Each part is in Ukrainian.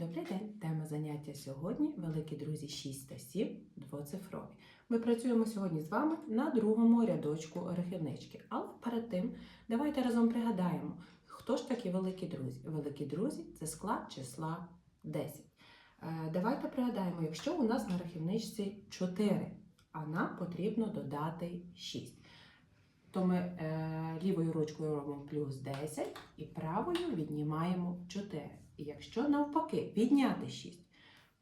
Добрий день! Тема заняття сьогодні великі друзі 6 та 7 двоцифрові. Ми працюємо сьогодні з вами на другому рядочку рахівнички. Але перед тим давайте разом пригадаємо, хто ж такі великі друзі. Великі друзі це склад числа 10. Е, Давайте пригадаємо, якщо у нас на рахівничці 4, а нам потрібно додати 6. То ми е, лівою ручкою робимо плюс 10 і правою віднімаємо 4. І якщо навпаки відняти 6,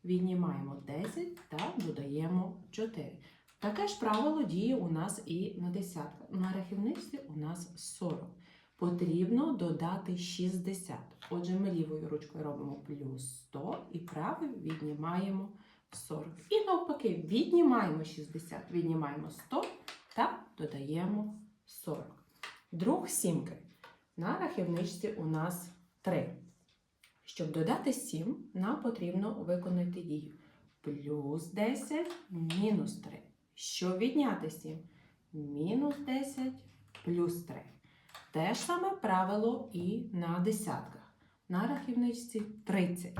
віднімаємо 10 та додаємо 4. Таке ж правило діє у нас і на десятках. На рахівниці у нас 40. Потрібно додати 60. Отже, ми лівою ручкою робимо плюс 100 і правою віднімаємо 40. І навпаки, віднімаємо 60, віднімаємо 100 та додаємо 40. Друг сімки. На рахівничці у нас 3. Щоб додати 7, нам потрібно виконати дію. Плюс 10 мінус 3. Щоб відняти 7? Мінус 10 плюс 3. Те ж саме правило і на десятках. На рахівничці 30.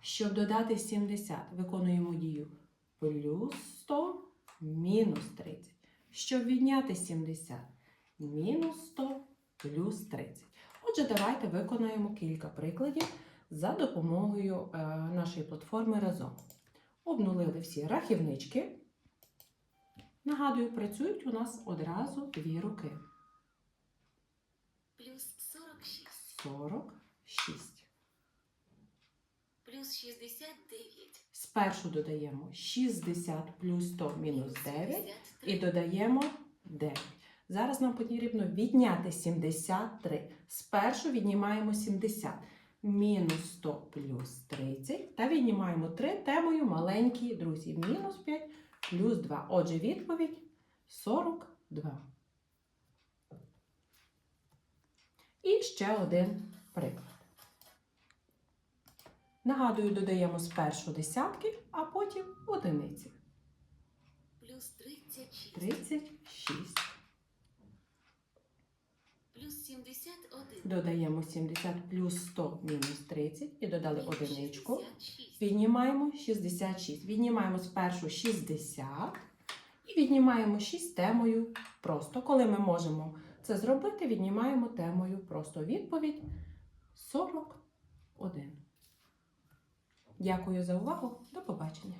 Щоб додати 70, виконуємо дію плюс 100 мінус 30. Щоб відняти 70, мінус 100 плюс 30. Отже, давайте виконаємо кілька прикладів за допомогою е, нашої платформи разом. Обнулили всі рахівнички. Нагадую, працюють у нас одразу дві руки. Плюс 46. 46. Плюс 69. Спершу додаємо 60 плюс 100 мінус 9 і додаємо 9. Зараз нам потрібно відняти 73. Спершу віднімаємо 70. Мінус 100 плюс 30. Та віднімаємо 3 темою маленькі друзі. Мінус 5 плюс 2. Отже, відповідь 42. І ще один приклад. Нагадую, додаємо спершу десятки, а потім одиниці. Плюс 36. 36. Плюс 71. Додаємо 70 плюс 100 мінус 30 і додали одиничку. 66. Віднімаємо 66. Віднімаємо спершу 60 і віднімаємо 6 темою просто. Коли ми можемо це зробити, віднімаємо темою просто. Відповідь 41. Дякую за увагу. До побачення.